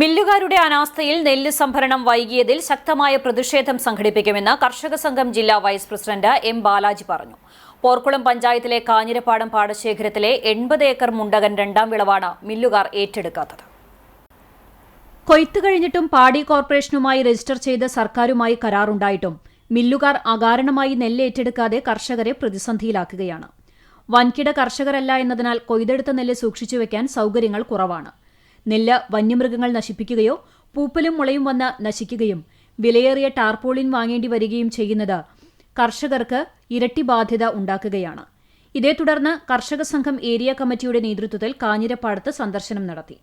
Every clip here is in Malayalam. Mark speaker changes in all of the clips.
Speaker 1: മില്ലുകാരുടെ അനാസ്ഥയിൽ നെല്ല് സംഭരണം വൈകിയതിൽ ശക്തമായ പ്രതിഷേധം സംഘടിപ്പിക്കുമെന്ന് കർഷക സംഘം ജില്ലാ വൈസ് പ്രസിഡന്റ് എം ബാലാജി പറഞ്ഞു. പോർക്കുളം പഞ്ചായത്തിലെ കാഞ്ഞിരപ്പാടം പാടശേഖരത്തിലെ എൺപത് ഏക്കർ മുണ്ടകൻ രണ്ടാം വിളവാണ് മില്ലുകാർ ഏറ്റെടുക്കാത്തത്. കൊയ്ത്ത് കഴിഞ്ഞിട്ടും പാടി കോർപ്പറേഷനുമായി രജിസ്റ്റർ ചെയ്ത സർക്കാരുമായി കരാറുണ്ടായിട്ടും മില്ലുകാർ അകാരണമായി നെല്ല് ഏറ്റെടുക്കാതെ കർഷകരെ പ്രതിസന്ധിയിലാക്കുകയാണ്. വൻകിട കർഷകരല്ല എന്നതിനാൽ കൊയ്തെടുത്ത നെല്ല് സൂക്ഷിച്ചുവെക്കാൻ സൗകര്യങ്ങൾ കുറവാണ്. നെല്ല് വന്യമൃഗങ്ങൾ നശിപ്പിക്കുകയോ പൂപ്പലും മുളയും വന്ന് നശിക്കുകയും വിലയേറിയ ടാർപോളിൻ വാങ്ങേണ്ടി വരികയും ചെയ്യുന്നത് കർഷകർക്ക് ഇരട്ടി ബാധ്യത ഉണ്ടാക്കുകയാണ്. ഇതേ തുടർന്ന് കർഷക സംഘം ഏരിയ കമ്മിറ്റിയുടെ നേതൃത്വത്തിൽ കാഞ്ഞിരപ്പാടത്ത് സന്ദർശനം നടത്തി.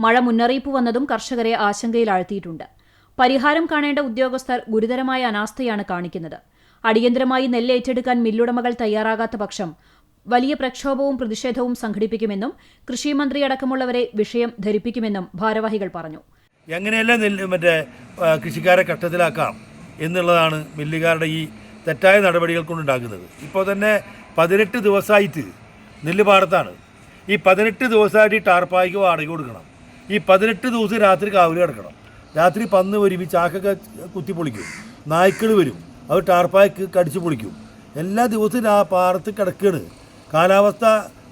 Speaker 1: മഴ മുന്നറിയിപ്പ് വന്നതും കർഷകരെ ആശങ്കയിലാഴ്ത്തിയിട്ടുണ്ട്. പരിഹാരം കാണേണ്ട ഉദ്യോഗസ്ഥർ ഗുരുതരമായ അനാസ്ഥയാണ് കാണിക്കുന്നത്. അടിയന്തരമായി നെല്ല് ഏറ്റെടുക്കാൻ മില്ലുടമകൾ തയ്യാറാകാത്ത പക്ഷം വലിയ പ്രക്ഷോഭവും പ്രതിഷേധവും സംഘടിപ്പിക്കുമെന്നും കൃഷി മന്ത്രി അടക്കമുള്ളവരെ വിഷയം ധരിപ്പിക്കുമെന്നും ഭാരവാഹികൾ പറഞ്ഞു.
Speaker 2: എങ്ങനെയെല്ലാം മറ്റേ കൃഷിക്കാരെ കഷ്ടത്തിലാക്കാം എന്നുള്ളതാണ് മില്ലുകാരുടെ ഈ തെറ്റായ നടപടികൾ കൊണ്ടുണ്ടാക്കുന്നത്. ഇപ്പോൾ തന്നെ പതിനെട്ട് ദിവസമായിട്ട് നെല്ല് പാടത്താണ്. ഈ പതിനെട്ട് ദിവസമായിട്ട് ഈ ടാർപ്പായ്ക്ക് വാടക കൊടുക്കണം. ഈ പതിനെട്ട് ദിവസം രാത്രി കാവലി കിടക്കണം. രാത്രി പന്ന് വരും ഈ ചാക്കൊക്കെ കുത്തി പൊളിക്കും. നായ്ക്കൾ വരും അവർ ടാർപ്പായ്ക്ക് കടിച്ചു പൊളിക്കും. എല്ലാ ദിവസവും ആ പാടത്ത് കിടക്കുകയാണ് കാലാവസ്ഥ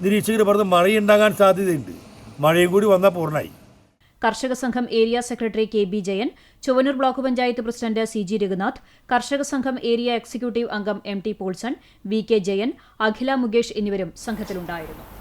Speaker 2: നിരീക്ഷകർ പറഞ്ഞ് മഴയുണ്ടാകാൻ സാധ്യതയുണ്ട്. മഴയും കൂടി വന്നാൽ പൂർണമായി.
Speaker 1: Karshaka Sangham area secretary K B Jayan Chuvannur block panchayat president C G Raghunath Karshaka Sangham area executive അംഗം M T Paulson V K Jayan Akhila Mukesh എന്നിവരും സംഘത്തിലുണ്ടായിരുന്നു.